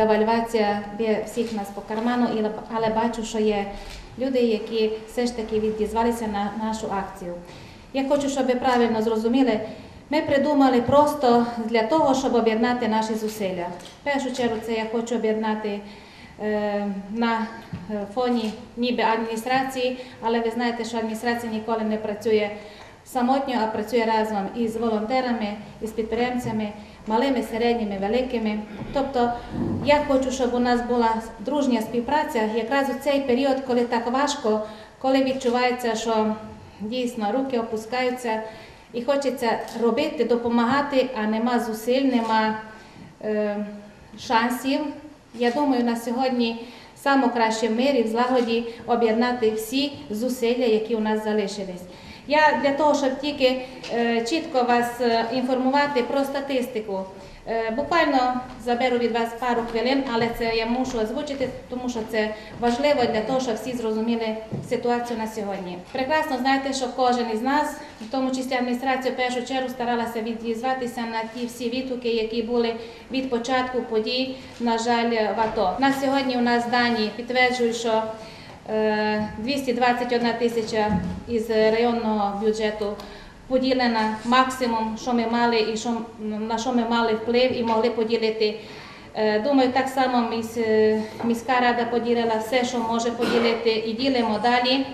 девальвація б'є всіх нас по карману, але бачу, що є люди, які все ж таки відізвалися на нашу акцію. Я хочу, щоб ви правильно зрозуміли, ми придумали просто для того, щоб об'єднати наші зусилля. В першу чергу це я хочу об'єднати е, на е, фоні ніби адміністрації, але ви знаєте, що адміністрація ніколи не працює самотньо, а працює разом із волонтерами, із підприємцями, малими, середніми, великими. Тобто я хочу, щоб у нас була дружня співпраця якраз у цей період, коли так важко, коли відчувається, що дійсно руки опускаються і хочеться робити, допомагати, а нема зусиль, нема е, шансів. Я думаю, на сьогодні саме краще в мирі, в злагоді об'єднати всі зусилля, які у нас залишились. Я для того, щоб тільки е, чітко вас е, інформувати про статистику. Е, Буквально заберу від вас пару хвилин, але це я мушу озвучити, тому що це важливо для того, щоб всі зрозуміли ситуацію на сьогодні. Прекрасно знаєте, що кожен із нас, в тому числі адміністрація, в першу чергу старалася відізватися на ті всі відгуки, які були від початку подій, на жаль, в АТО. На сьогодні у нас дані підтверджують, що 221 тисяча із районного бюджету поділена максимум, що ми мали і що, на що ми мали вплив і могли поділити. Е, Думаю, так само е, міська рада поділила все, що може поділити, і ділимо далі.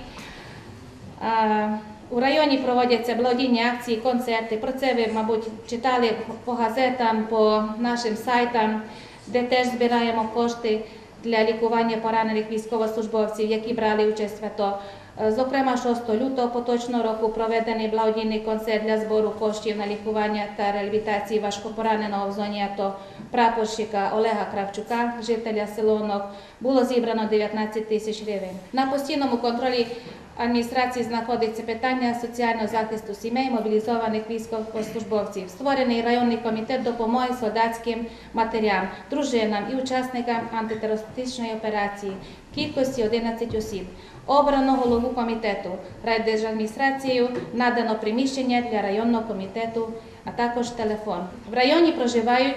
У районі проводяться благодійні акції, концерти. Про це ви, мабуть, читали по газетам, по нашим сайтам, де теж збираємо кошти для лікування поранених військовослужбовців, які брали участь в АТО. Е, Зокрема, 6 лютого поточного року проведений благодійний концерт для збору коштів на лікування та реабілітації важкопораненого в зоні АТО прапорщика Олега Кравчука, жителя Селонок. Було зібрано 19 тисяч гривень. На постійному контролі адміністрації знаходиться питання соціального захисту сімей мобілізованих військовослужбовців. Створений районний комітет допомоги солдатським матерям, дружинам і учасникам антитерористичної операції в кількості 11 осіб. Обрано голову комітету райдержадміністрацією, надано приміщення для районного комітету, а також телефон. В районі проживають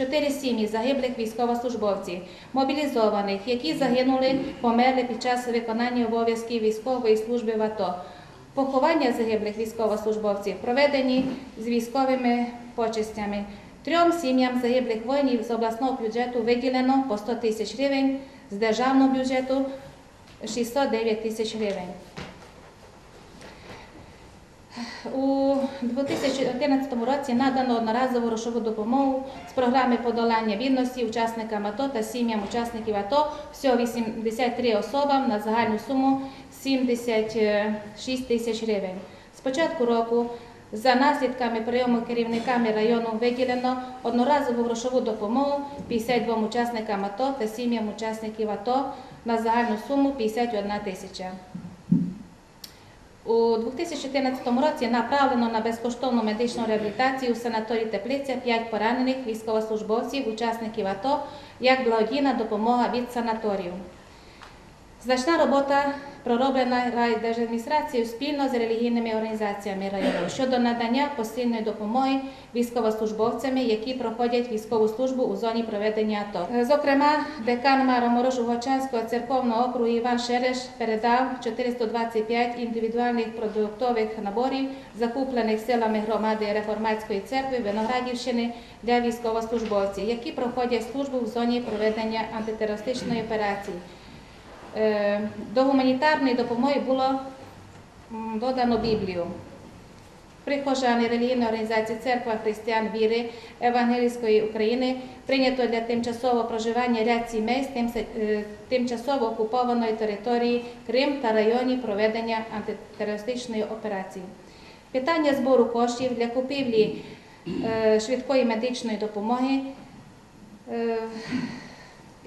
Чотири сім'ї загиблих військовослужбовців, мобілізованих, які загинули, померли під час виконання обов'язків військової служби в АТО. Поховання загиблих військовослужбовців проведені з військовими почестями. Трьом сім'ям загиблих воїнів з обласного бюджету виділено по 100 тисяч гривень, з державного бюджету 609 тисяч гривень. У 2011 році надано одноразову грошову допомогу з програми подолання бідності учасникам АТО та сім'ям учасників АТО. Всього 83 особам на загальну суму 76 тисяч гривень. З початку року за наслідками прийому керівниками району виділено одноразову грошову допомогу 52 учасникам АТО та сім'ям учасників АТО на загальну суму 51 тисяча. У 2014 році направлено на безкоштовну медичну реабілітацію у санаторії Теплиця 5 поранених військовослужбовців, учасників АТО, як благодійна допомога від санаторію. Значна робота пророблена райдержадміністрацією спільно з релігійними організаціями району щодо надання постійної допомоги військовослужбовцями, які проходять військову службу у зоні проведення АТО. Е, Зокрема, декан Мароморош Угочанського церковного округу Іван Шереш передав 425 індивідуальних продуктових наборів, закуплених силами громади Реформатської церкви Виноградівщини для військовослужбовців, які проходять службу в зоні проведення антитерористичної операції. Е, До гуманітарної допомоги було додано Біблію. Прихожани релігійної організації Церква Християн Віри Евангелійської України прийнято для тимчасового проживання ряд сімей з е, тимчасово окупованої території Крим та районів проведення антитерористичної операції. Питання збору коштів для купівлі е, швидкої медичної допомоги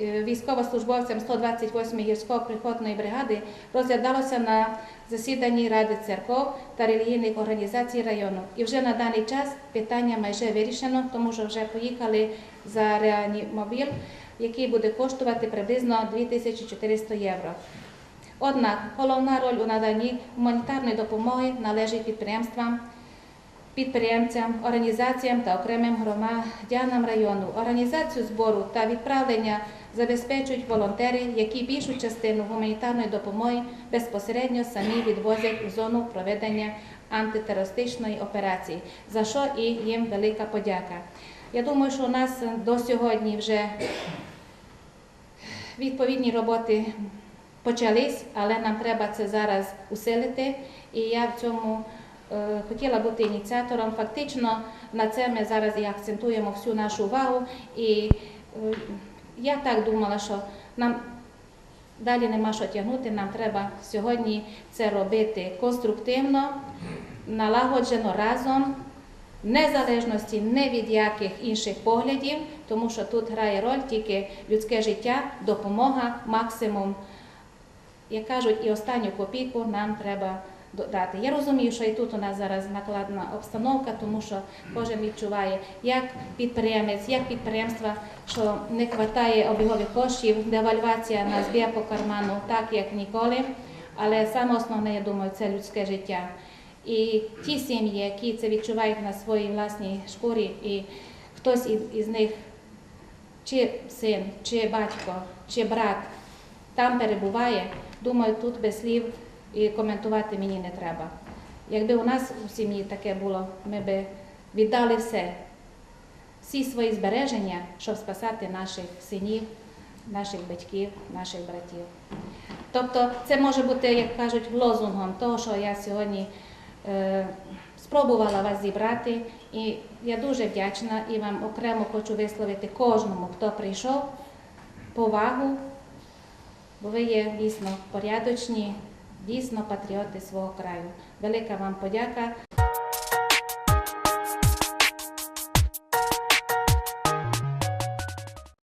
е, військовослужбовцям 128-ї гірсько-прихотної бригади розглядалося на засіданні Ради церков та релігійних організацій району. І вже на даний час питання майже вирішено, тому що вже поїхали за реанімобіль, який буде коштувати приблизно 2400 євро. Однак головна роль у наданні гуманітарної допомоги належить підприємствам підприємцям, організаціям та окремим громадянам району. Організацію збору та відправлення забезпечують волонтери, які більшу частину гуманітарної допомоги безпосередньо самі відвозять у зону проведення антитерористичної операції, за що і їм велика подяка. Я думаю, що у нас до сьогодні вже відповідні роботи почались, але нам треба це зараз усилити. І я в цьому хотіла бути ініціатором. Фактично на це ми зараз і акцентуємо всю нашу увагу. І е, я так думала, що нам далі нема що тягнути. Нам треба сьогодні це робити конструктивно, налагоджено разом. Незалежності не від яких інших поглядів, тому що тут грає роль тільки людське життя, допомога, максимум як кажуть, і останню копійку нам треба додати. Я розумію, що і тут у нас зараз накладна обстановка, тому що кожен відчуває, як підприємець, як підприємства, що не вистачає обігових коштів, девальвація нас б'є по карману так, як ніколи. Але саме основне, я думаю, це людське життя. І ті сім'ї, які це відчувають на своїй власній шкурі, і хтось із них, чи син, чи батько, чи брат, там перебуває, думаю, тут без слів і коментувати мені не треба. Якби у нас у сім'ї таке було, ми би віддали все, всі свої збереження, щоб спасати наших синів, наших батьків, наших братів. Тобто це може бути, як кажуть, лозунгом того, що я сьогодні е, спробувала вас зібрати. І я дуже вдячна і вам окремо хочу висловити кожному, хто прийшов, повагу, бо ви є дійсно порядочні, дійсно патріоти свого краю. Велика вам подяка.